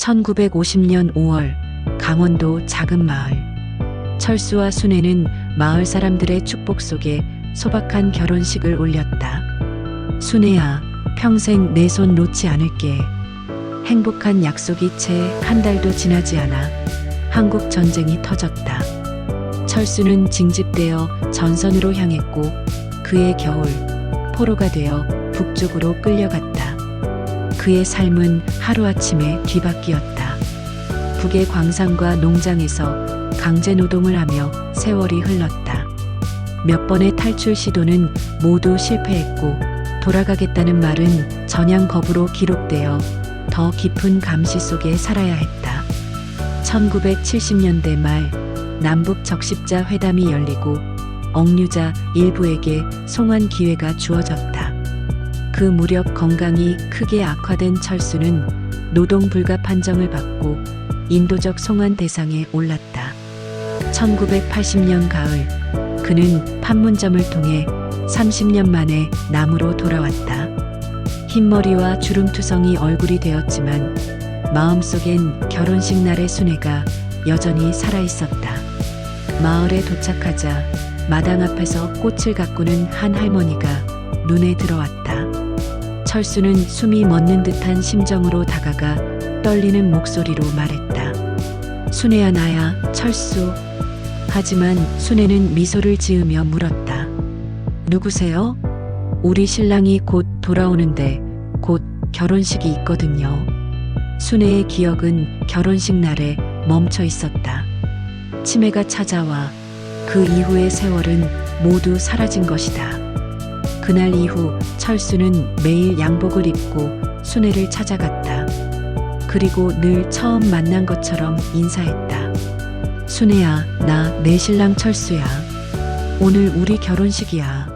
1950년 5월 강원도 작은 마을 철수와 순애는 마을 사람들의 축복 속에 소박한 결혼식을 올렸다. 순애야, 평생 내 손 놓지 않을게. 행복한 약속이 채 한 달도 지나지 않아 한국 전쟁이 터졌다. 철수는 징집되어 전선으로 향했고 그의 겨울 포로가 되어 북쪽으로 끌려갔다. 그의 삶은 하루아침에 뒤바뀌었다. 북의 광산과 농장에서 강제 노동을 하며 세월이 흘렀다. 몇 번의 탈출 시도는 모두 실패했고 돌아가겠다는 말은 전향 거부로 기록되어 더 깊은 감시 속에 살아야 했다. 1970년대 말 남북 적십자 회담이 열리고 억류자 일부에게 송환 기회가 주어졌다. 그 무렵 건강이 크게 악화된 철수는 노동 불가 판정을 받고 인도적 송환 대상에 올랐다. 1980년 가을 그는 판문점을 통해 30년 만에 남으로 돌아왔다. 흰머리와 주름투성이 얼굴이 되었지만 마음속엔 결혼식 날의 순애가 여전히 살아있었다. 마을에 도착하자 마당 앞에서 꽃을 가꾸는 한 할머니가 눈에 들어왔다. 철수는 숨이 멎는 듯한 심정으로 다가가 떨리는 목소리로 말했다. 순애야 나야 철수. 하지만 순애는 미소를 지으며 물었다. 누구세요? 우리 신랑이 곧 돌아오는데 곧 결혼식이 있거든요. 순애의 기억은 결혼식 날에 멈춰 있었다. 치매가 찾아와 그 이후의 세월은 모두 사라진 것이다. 그날 이후 철수는 매일 양복을 입고 순애를 찾아갔다. 그리고 늘 처음 만난 것처럼 인사했다. 순애야, 나 내 신랑 철수야. 오늘 우리 결혼식이야.